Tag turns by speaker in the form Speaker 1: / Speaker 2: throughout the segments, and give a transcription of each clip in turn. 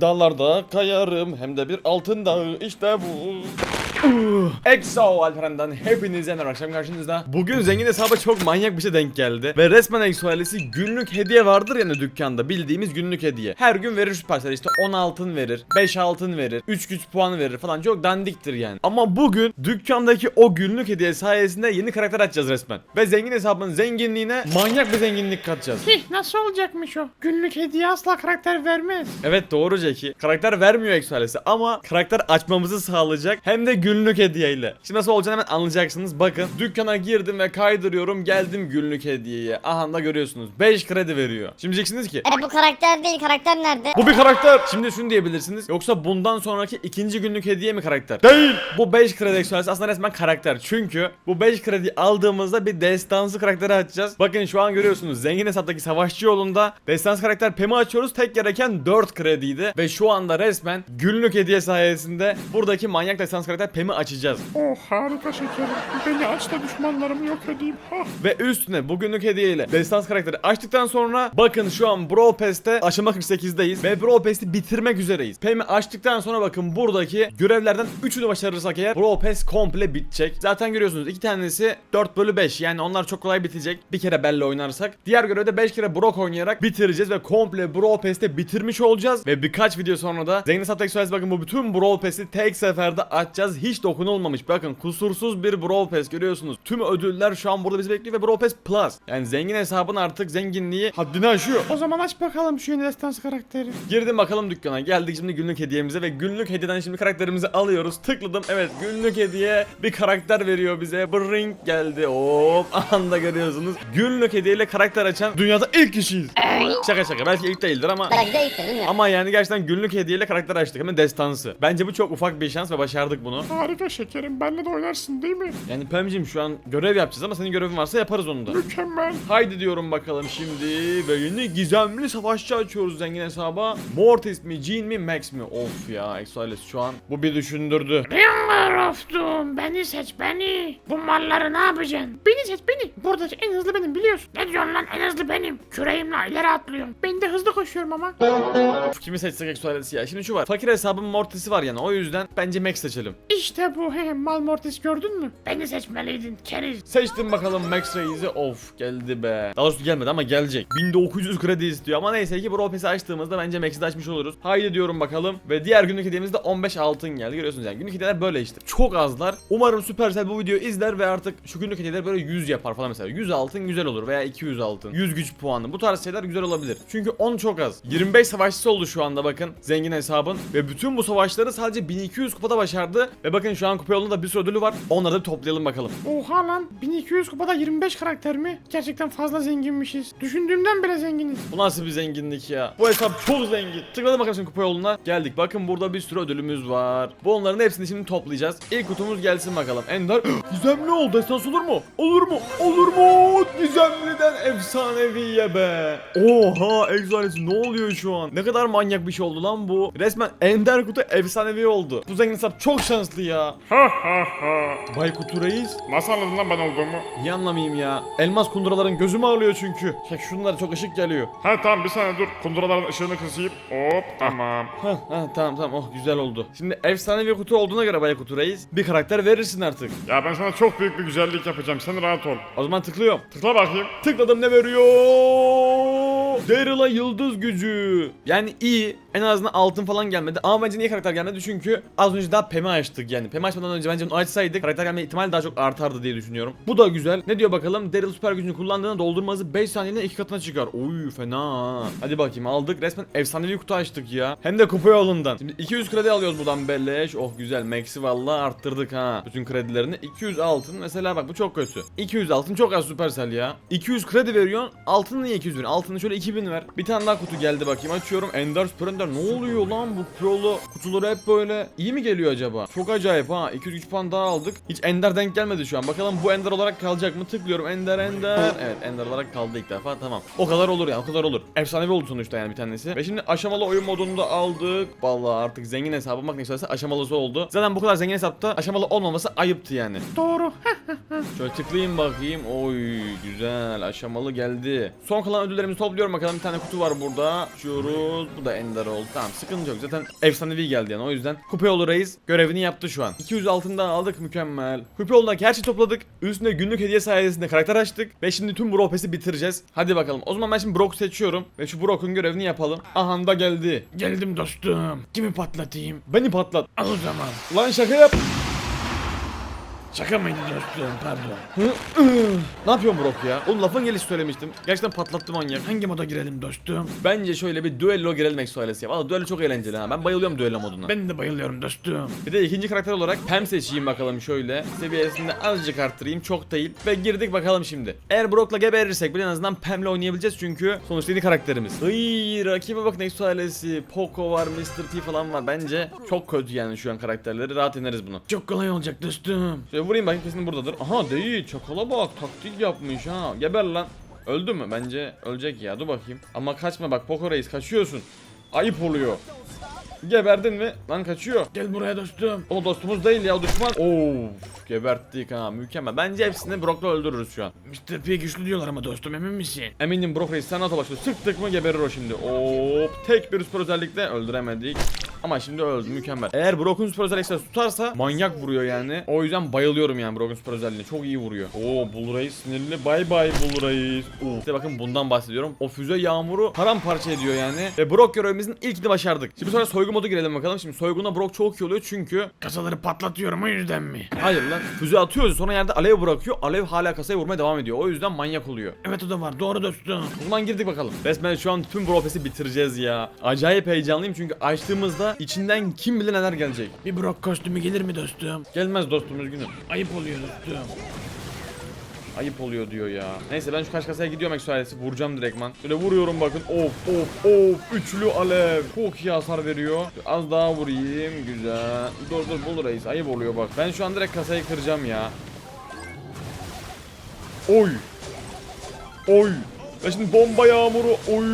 Speaker 1: Dağlarda kayarım hem de bir altın dağı işte bu. Exo Alperen'den hepinize merhaba akşam karşınızda. Bugün zengin hesaba çok manyak bir şey denk geldi. Ve resmen Exo ailesi günlük hediye vardır yani dükkanda bildiğimiz günlük hediye. Her gün verir şu parçaları işte 10 altın verir, 5 altın verir, 3 güç puanı verir falan çok dandiktir yani. Ama bugün dükkandaki o günlük hediye sayesinde yeni karakter açacağız resmen. Ve zengin hesabın zenginliğine manyak bir zenginlik katacağız.
Speaker 2: Hih nasıl olacakmış o? Günlük hediye asla karakter vermez.
Speaker 1: Evet doğru Jackie. Karakter vermiyor Exoales'e ama karakter açmamızı sağlayacak hem de günlük hediyeyle. Şimdi nasıl olacağını hemen anlayacaksınız. Bakın dükkana girdim ve kaydırıyorum geldim günlük hediyeye. Aha da görüyorsunuz 5 kredi veriyor. Şimdi diyeceksiniz ki
Speaker 3: E bu karakter değil karakter nerede?
Speaker 1: bu bir karakter. Şimdi şunu diyebilirsiniz. Yoksa bundan sonraki ikinci günlük hediye mi karakter? Değil. Bu 5 kredi Exoalesi aslında resmen karakter. Çünkü bu 5 kredi aldığımızda bir destansı karakteri açacağız. Bakın şu an görüyorsunuz zengin hesaptaki savaşçı yolunda destansı karakter Pem'i açıyoruz. Tek gereken 4 krediydi. Ve şu anda resmen günlük hediye sayesinde buradaki manyak destansı karakter Pem'i açacağız.
Speaker 2: Oh harika şekerim. Beni aç da düşmanlarımı yok edeyim. Hah.
Speaker 1: Ve üstüne bugünlük hediyeyle destans karakteri açtıktan sonra bakın şu an Brawl Pass'te aşama 48'deyiz ve Brawl Pass'i bitirmek üzereyiz. Pem'i açtıktan sonra bakın buradaki görevlerden 3'ünü başarırsak eğer Brawl Pass komple bitecek. Zaten görüyorsunuz iki tanesi 4 bölü 5 yani onlar çok kolay bitecek. Bir kere Belle oynarsak. Diğer görevde 5 kere Brock oynayarak bitireceğiz ve komple Brawl Pass'te bitirmiş olacağız. Ve birkaç video sonra da Zengin Textualize bakın bu bütün Brawl Pass'i tek seferde açacağız. Hiç dokunulmamış. Bakın kusursuz bir Brawl Pass görüyorsunuz. Tüm ödüller şu an burada bizi bekliyor ve Brawl Pass Plus. Yani zengin hesabın artık zenginliği haddini aşıyor.
Speaker 2: O zaman aç bakalım şu yeni destansı karakteri.
Speaker 1: Girdim bakalım dükkana. Geldik şimdi günlük hediyemize ve günlük hediyeden şimdi karakterimizi alıyoruz. Tıkladım. Evet günlük hediye bir karakter veriyor bize. Brink geldi. Hop anda görüyorsunuz. Günlük hediyeyle karakter açan dünyada ilk kişiyiz. Şaka şaka. Belki ilk değildir ama
Speaker 3: Belki de ilktir bilmiyorum.
Speaker 1: ama yani gerçekten günlük hediyeyle karakter açtık. Hemen destansı. Bence bu çok ufak bir şans ve başardık bunu.
Speaker 2: Harika şekerim. Benle de oynarsın değil mi?
Speaker 1: Yani Pem'cim şu an görev yapacağız ama senin görevin varsa yaparız onu da.
Speaker 2: Mükemmel.
Speaker 1: Haydi diyorum bakalım şimdi ve yeni gizemli savaşçı açıyoruz zengin hesaba. Mortis mi, Jean mi, Max mi? Of ya Exoales şu an bu bir düşündürdü.
Speaker 2: Ringar of Doom. Beni seç beni. Bu malları ne yapacaksın? Beni seç beni. Burada en hızlı benim biliyorsun. Ne diyorsun lan en hızlı benim. Küreğimle ileri atlıyorum. Ben de hızlı koşuyorum ama.
Speaker 1: Of, kimi seçsek Exoales ya? Şimdi şu var. Fakir hesabın Mortis'i var yani o yüzden bence Max seçelim.
Speaker 2: İşte bu. He, Mal Mortis gördün mü? Beni seçmeliydin keriz.
Speaker 1: Seçtim bakalım Max Reis'i. Of geldi be. Daha doğrusu gelmedi ama gelecek. 1900 kredi istiyor ama neyse ki Brawl Pass'i açtığımızda bence Max'i açmış oluruz. Haydi diyorum bakalım. Ve diğer günlük hediyemiz de 15 altın geldi. Görüyorsunuz yani günlük hediyeler böyle işte. Çok azlar. Umarım Supercell bu videoyu izler ve artık şu günlük hediyeler böyle 100 yapar falan mesela. 100 altın güzel olur veya 200 altın. 100 güç puanı. Bu tarz şeyler güzel olabilir. Çünkü 10 çok az. 25 savaşçısı oldu şu anda bakın. Zengin hesabın. Ve bütün bu savaşları sadece 1200 kupada başardı. Ve bakın şu an kupa yolunda da bir sürü ödülü var. Onları da toplayalım bakalım.
Speaker 2: Oha lan 1200 kupada 25 karakter mi? Gerçekten fazla zenginmişiz. Düşündüğümden bile zenginiz.
Speaker 1: Bu nasıl bir zenginlik ya? Bu hesap çok zengin. Tıkladım bakalım şimdi kupa yoluna. Geldik. Bakın burada bir sürü ödülümüz var. Bu onların hepsini şimdi toplayacağız. İlk kutumuz gelsin bakalım. Ender. Gizemli oldu. Esans olur mu? Olur mu? Olur mu? Gizemliden efsaneviye be. Oha egzalesi ne oluyor şu an? Ne kadar manyak bir şey oldu lan bu. Resmen Ender kutu efsanevi oldu. Bu zengin hesap çok şanslı ya.
Speaker 4: Ha ha ha.
Speaker 1: Bay kutu reis.
Speaker 4: Nasıl anladın lan ben olduğumu?
Speaker 1: Niye anlamayayım ya? Elmas kunduraların gözümü ağrıyor çünkü. Çek şunlar çok ışık geliyor.
Speaker 4: Ha tamam bir saniye dur. Kunduraların ışığını kısayım. Hop tamam.
Speaker 1: Hah, hah, tamam tamam oh güzel oldu. Şimdi efsane bir kutu olduğuna göre Bay Kutu Reis bir karakter verirsin artık.
Speaker 4: Ya ben sana çok büyük bir güzellik yapacağım. Sen rahat ol.
Speaker 1: O zaman tıklıyorum.
Speaker 4: Tıkla bakayım.
Speaker 1: Tıkladım ne veriyor? Daryl'a yıldız gücü. Yani iyi. En azından altın falan gelmedi. Ama bence niye karakter gelmedi? Çünkü az önce daha Pem'i açtık yani. Pem'i açmadan önce bence bunu açsaydık karakter gelme ihtimali daha çok artardı diye düşünüyorum. Bu da güzel. Ne diyor bakalım? Daryl süper gücünü kullandığında doldurma hızı 5 saniyede 2 katına çıkar. Oy fena. Hadi bakayım aldık. Resmen efsanevi kutu açtık ya. Hem de kupa yolundan. Şimdi 200 kredi alıyoruz buradan belleş. Oh güzel. Max'i vallahi arttırdık ha. Bütün kredilerini. 200 altın. Mesela bak bu çok kötü. 200 altın çok az Supercell ya. 200 kredi veriyorsun. Altını niye 200 veriyorsun? Altını şöyle 2000 ver. Bir tane daha kutu geldi bakayım. Açıyorum. Ender Super Ender. Ne oluyor lan bu prolu kutuları hep böyle. İyi mi geliyor acaba? Çok acayip ha. 200 güç puan daha aldık. Hiç Ender denk gelmedi şu an. Bakalım bu Ender olarak kalacak mı? Tıklıyorum. Ender Ender. Evet Ender olarak kaldı ilk defa. Tamam. O kadar olur yani. O kadar olur. Efsanevi oldu sonuçta yani bir tanesi. Ve şimdi aşamalı oyun modunu da aldık. Vallahi artık zengin hesabı bak ne söylese aşamalısı oldu. Zaten bu kadar zengin hesapta aşamalı olmaması ayıptı yani.
Speaker 2: Doğru.
Speaker 1: Şöyle tıklayayım bakayım. Oy güzel aşamalı geldi. Son kalan ödüllerimizi topluyorum bakalım. Bir tane kutu var burada. Açıyoruz. Bu da Ender oldu. Tamam sıkıntı yok. Zaten efsanevi geldi yani. O yüzden Kupeoğlu Reis görevini yaptı şu an. 200 altından aldık mükemmel. Kupeoğlu'ndaki her şeyi topladık. Üstüne günlük hediye sayesinde karakter açtık. Ve şimdi tüm Brock Pass'i bitireceğiz. Hadi bakalım. O zaman ben şimdi Brock seçiyorum. Ve şu Brock'un görevini yapalım. Aha da geldi.
Speaker 2: Geldim dostum. Kimi patlatayım?
Speaker 1: Beni patlat.
Speaker 2: Al o zaman.
Speaker 1: Lan şaka yap.
Speaker 2: Şaka mıydı dostum pardon.
Speaker 1: Ne yapıyorsun Brock ya? Oğlum lafın gelişi söylemiştim. Gerçekten patlattı manyak.
Speaker 2: Hangi moda girelim dostum?
Speaker 1: Bence şöyle bir düello girelim Exo ailesi ya. Valla düello çok eğlenceli ha. Ben bayılıyorum düello moduna.
Speaker 2: Ben de bayılıyorum dostum.
Speaker 1: Bir de ikinci karakter olarak Pam seçeyim bakalım şöyle. Seviyesinde azıcık arttırayım çok değil. Ve girdik bakalım şimdi. Eğer Brock'la geberirsek bile en azından Pam'le oynayabileceğiz çünkü sonuçta yeni karakterimiz. Iy rakibe bak Nexus ailesi. Poco var, Mr. P falan var. Bence çok kötü yani şu an karakterleri. Rahat ineriz bunu.
Speaker 2: Çok kolay olacak dostum.
Speaker 1: Şöyle vurayım bakayım kesin buradadır. Aha değil çakala bak taktik yapmış ha. Geber lan. Öldü mü? Bence ölecek ya dur bakayım. Ama kaçma bak Poco Reis kaçıyorsun. Ayıp oluyor. Geberdin mi? Lan kaçıyor.
Speaker 2: Gel buraya dostum.
Speaker 1: O dostumuz değil ya düşman. Of geberttik ha mükemmel. Bence hepsini Brock'la öldürürüz şu an.
Speaker 2: Mr. P güçlü diyorlar ama dostum emin misin?
Speaker 1: Eminim Brock Reis sen ata başlıyor. Sıktık mı geberir o şimdi. Hop tek bir süper özellikle öldüremedik. Ama şimdi öldü mükemmel. Eğer Brock'un süper özellikleri tutarsa manyak vuruyor yani. O yüzden bayılıyorum yani Brock'un süper özelliğine. Çok iyi vuruyor. Oo Bull Reis sinirli. Bay bay. Of. İşte bakın bundan bahsediyorum. O füze yağmuru paramparça ediyor yani. Ve Brock görevimizin ilkini başardık. Şimdi sonra soygun modu girelim bakalım. Şimdi soygunda Brock çok iyi oluyor çünkü
Speaker 2: Kasaları patlatıyorum o yüzden mi?
Speaker 1: Hayır lan füze atıyoruz sonra yerde alev bırakıyor. Alev hala kasaya vurmaya devam ediyor. O yüzden manyak oluyor.
Speaker 2: Evet o da var doğru dostum.
Speaker 1: O zaman girdik bakalım. Resmen şu an tüm Brofest'i bitireceğiz ya. Acayip heyecanlıyım çünkü açtığımızda içinden kim bilir neler gelecek.
Speaker 2: Bir Brock kostümü gelir mi dostum?
Speaker 1: Gelmez dostum üzgünüm.
Speaker 2: Ayıp oluyor dostum.
Speaker 1: Ayıp oluyor diyor ya. Neyse ben şu kaç kasaya gidiyorum eksualesi vuracağım direktman. Böyle vuruyorum bakın. Of of of. Üçlü alev. Çok iyi hasar veriyor. Az daha vurayım. Güzel. Dur dur bul reis. Ayıp oluyor bak. Ben şu an direkt kasayı kıracağım ya. Oy. Oy. Ve şimdi bomba yağmuru. Oy.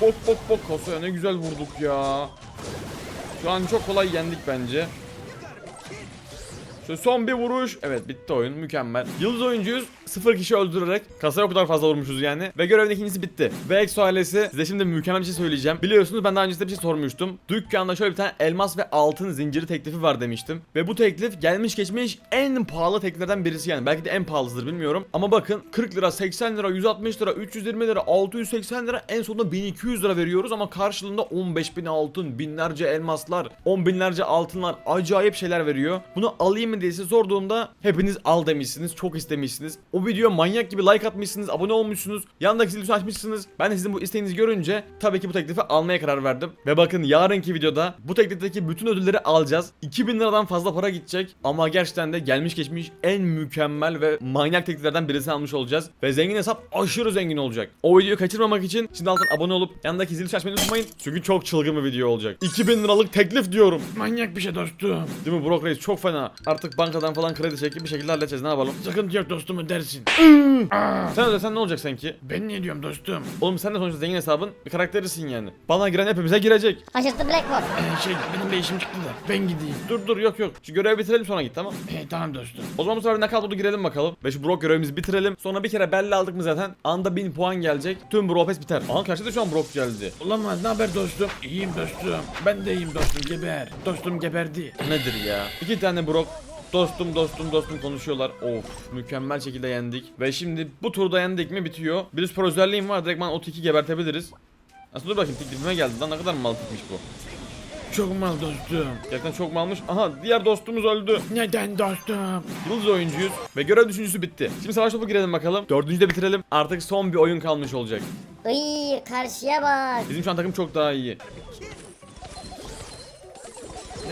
Speaker 1: Bak bak bak kasaya ne güzel vurduk ya. Şu an çok kolay yendik bence. Şöyle son bir vuruş. Evet bitti oyun mükemmel. Yıldız oyuncuyuz. Sıfır kişi öldürerek kasaya o kadar fazla vurmuşuz yani. Ve görevin ikincisi bitti. Ve Exo ailesi size şimdi mükemmel bir şey söyleyeceğim. Biliyorsunuz ben daha önce size bir şey sormuştum. Dükkanda şöyle bir tane elmas ve altın zinciri teklifi var demiştim. Ve bu teklif gelmiş geçmiş en pahalı tekliflerden birisi yani. Belki de en pahalısıdır bilmiyorum. Ama bakın 40 lira, 80 lira, 160 lira, 320 lira, 680 lira en sonunda 1200 lira veriyoruz ama karşılığında 15 bin altın, binlerce elmaslar, 10 binlerce altınlar acayip şeyler veriyor. Bunu alayım diye size sorduğumda hepiniz al demişsiniz, çok istemişsiniz. O video manyak gibi like atmışsınız, abone olmuşsunuz, yandaki zili açmışsınız. Ben de sizin bu isteğinizi görünce tabii ki bu teklifi almaya karar verdim. Ve bakın yarınki videoda bu teklifteki bütün ödülleri alacağız. 2000 liradan fazla para gidecek ama gerçekten de gelmiş geçmiş en mükemmel ve manyak tekliflerden birisini almış olacağız. Ve zengin hesap aşırı zengin olacak. O videoyu kaçırmamak için şimdi alttan abone olup yanındaki zili açmayı unutmayın. Çünkü çok çılgın bir video olacak. 2000 liralık teklif diyorum.
Speaker 2: Manyak bir şey dostum.
Speaker 1: Değil mi Brock Reis çok fena. Artık bankadan falan kredi çekip bir şekilde halledeceğiz ne yapalım.
Speaker 2: Sıkıntı yok dostum ödersin. Aa,
Speaker 1: Sen ödesen ne olacak sanki?
Speaker 2: ben ne diyorum dostum?
Speaker 1: Oğlum sen de sonuçta zengin hesabın bir karakterisin yani. Bana giren hepimize girecek.
Speaker 3: Şaşırttı Blackboard.
Speaker 2: Ee, şey benim bir işim çıktı da ben gideyim.
Speaker 1: Dur dur yok yok. Şu görevi bitirelim sonra git tamam.
Speaker 2: Ee, tamam dostum.
Speaker 1: O zaman bu sefer nakal modu girelim bakalım. Ve şu Brock görevimizi bitirelim. Sonra bir kere belli aldık mı zaten anda 1000 puan gelecek. Tüm Brawl Pass biter. Aha karşıda şu an Brock geldi.
Speaker 2: Olamaz ne haber dostum? İyiyim dostum. Ben de iyiyim dostum geber. Dostum geberdi.
Speaker 1: Nedir ya? İki tane Brock Dostum dostum dostum konuşuyorlar. Of mükemmel şekilde yendik. Ve şimdi bu turda yendik mi bitiyor. Bir süper özelliğim var. Direkt o tiki gebertebiliriz. Aslında dur bakayım teklifime geldi lan ne kadar mal tikmiş bu.
Speaker 2: Çok mal dostum.
Speaker 1: Gerçekten çok malmış. Aha diğer dostumuz öldü.
Speaker 2: Neden dostum?
Speaker 1: Yıldız oyuncuyuz ve görev düşüncüsü bitti. Şimdi savaş topu girelim bakalım. Dördüncü de bitirelim. Artık son bir oyun kalmış olacak.
Speaker 3: Iy karşıya bak.
Speaker 1: Bizim şu an takım çok daha iyi.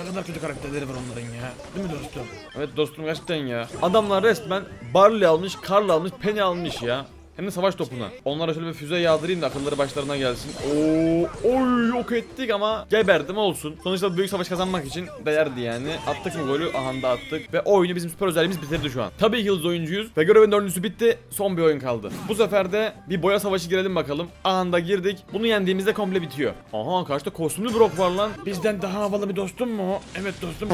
Speaker 2: Ne kadar kötü karakterleri var onların ya. Değil mi dostum?
Speaker 1: Evet dostum gerçekten ya. Adamlar resmen Barley almış, Karl almış, Penny almış ya. Hem de savaş topuna. Onlara şöyle bir füze yağdırayım da akılları başlarına gelsin. Oo, oy yok ettik ama geberdim olsun. Sonuçta büyük savaş kazanmak için değerdi yani. Attık mı golü? Aha da attık. Ve oyunu bizim süper özelliğimiz bitirdi şu an. Tabii ki yıldız oyuncuyuz. Ve görevin dördüncüsü bitti. Son bir oyun kaldı. Bu sefer de bir boya savaşı girelim bakalım. Aha da girdik. Bunu yendiğimizde komple bitiyor. Aha karşıda kostümlü Brock var lan.
Speaker 2: Bizden daha havalı bir dostum mu? Evet dostum.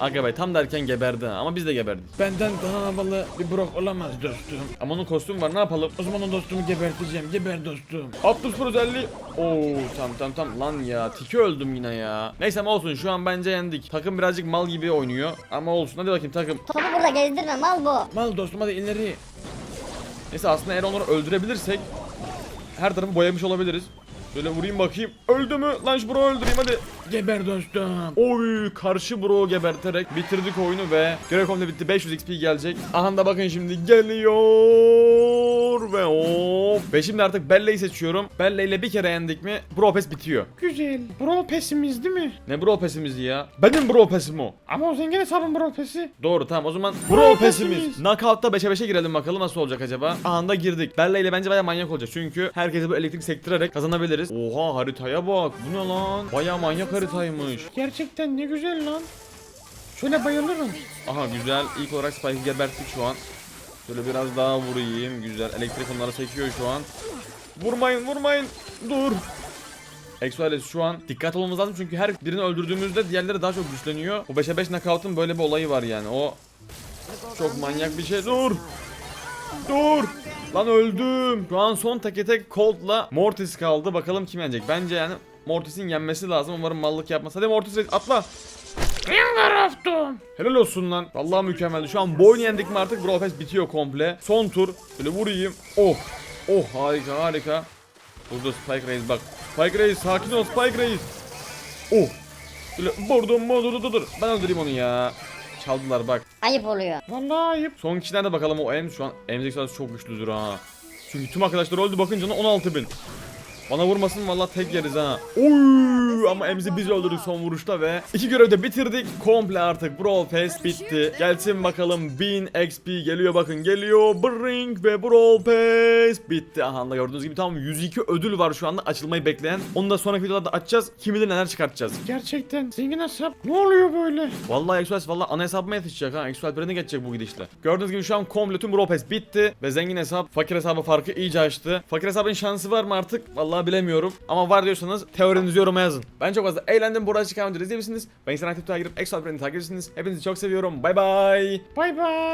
Speaker 1: Aga bey tam derken geberdi ama biz de geberdik.
Speaker 2: Benden daha havalı bir Brock olamaz dostum.
Speaker 1: Ama onun kostümü var ne yapalım?
Speaker 2: O zaman o dostumu geberteceğim. Geber dostum.
Speaker 1: Optus Pro özelliği. Oo tam tam tam lan ya tiki öldüm yine ya. Neyse ama olsun şu an bence yendik. Takım birazcık mal gibi oynuyor ama olsun hadi bakayım takım.
Speaker 3: Topu burada gezdirme mal bu.
Speaker 2: Mal dostum hadi ileri.
Speaker 1: Neyse aslında eğer onları öldürebilirsek her tarafı boyamış olabiliriz. Şöyle vurayım bakayım. Öldü mü? Lan şu bro öldüreyim hadi.
Speaker 2: Geber dostum.
Speaker 1: Oy karşı bro geberterek bitirdik oyunu ve görev komple bitti 500 XP gelecek. Aha da bakın şimdi geliyor ve hop. Ve şimdi artık Belle'yi seçiyorum. Belle ile bir kere yendik mi bro pes bitiyor.
Speaker 2: Güzel. Brawl Pass'imiz değil mi?
Speaker 1: Ne bro pesimiz ya? Benim bro pesim o.
Speaker 2: Ama o zengin hesabın Brawl Pass'i.
Speaker 1: Doğru tamam o zaman
Speaker 2: Bro
Speaker 1: bro
Speaker 2: pesimiz.
Speaker 1: pesimiz. Knockout'ta 5'e 5'e girelim bakalım nasıl olacak acaba. Anda girdik. Belle ile bence baya manyak olacak çünkü herkese bu elektrik sektirerek kazanabiliriz. Oha haritaya bak. Bu ne lan? Baya manyak haritaymış.
Speaker 2: Gerçekten ne güzel lan. Şöyle bayılırım.
Speaker 1: Aha güzel. İlk olarak Spike'ı geberttik şu an. Şöyle biraz daha vurayım. Güzel. Elektrik onlara sekiyor şu an. Vurmayın vurmayın. Dur. Exoales şu an dikkat olmamız lazım çünkü her birini öldürdüğümüzde diğerleri daha çok güçleniyor. Bu 5'e 5 knockout'un böyle bir olayı var yani. O çok manyak bir şey. Dur. Dur. Lan öldüm. Şu an son teke tek Colt'la Mortis kaldı. Bakalım kim yenecek. Bence yani Mortis'in yenmesi lazım. Umarım mallık yapmaz. Hadi Mortis atla.
Speaker 2: Ben taraftum.
Speaker 1: Helal olsun lan. Vallahi mükemmeldi. Şu an boyun yendik mi artık Brawl Pass bitiyor komple. Son tur. Böyle vurayım. Oh. Oh harika harika. Burada Spike Reis bak. Spike Reis sakin ol Spike Reis. Oh. Böyle vurdum mu dur dur dur. Ben öldüreyim onu ya. Çaldılar bak.
Speaker 3: Ayıp oluyor.
Speaker 2: Vallahi ayıp.
Speaker 1: Son kişiler de bakalım o Ems şu an Emzik çok güçlüdür ha. Çünkü tüm arkadaşlar öldü bakın canı 16 bin. Bana vurmasın vallahi tek yeriz ha. Oy ama Emzi biz öldürdük son vuruşta ve iki görevde bitirdik. Komple artık Brawl Pass bitti. Gelsin bakalım 1000 XP geliyor bakın geliyor. Bring ve Brawl Pass bitti. Aha da gördüğünüz gibi tam 102 ödül var şu anda açılmayı bekleyen. Onu da sonraki videolarda açacağız. Kim bilir neler çıkartacağız.
Speaker 2: Gerçekten zengin hesap. Ne oluyor böyle?
Speaker 1: Vallahi Express vallahi ana hesabıma yetişecek ha. Express birine geçecek bu gidişle. Gördüğünüz gibi şu an komple tüm Brawl Pass bitti. Ve zengin hesap fakir hesabı farkı iyice açtı. Fakir hesabın şansı var mı artık? Vallahi bilemiyorum. Ama var diyorsanız teorinizi yoruma yazın. Ben çok fazla eğlendim. Burada çıkan videoları izleyebilirsiniz. Ben Instagram Twitter'a girip Express birini takip edersiniz. Hepinizi çok seviyorum. Bay bay.
Speaker 2: Bay bay.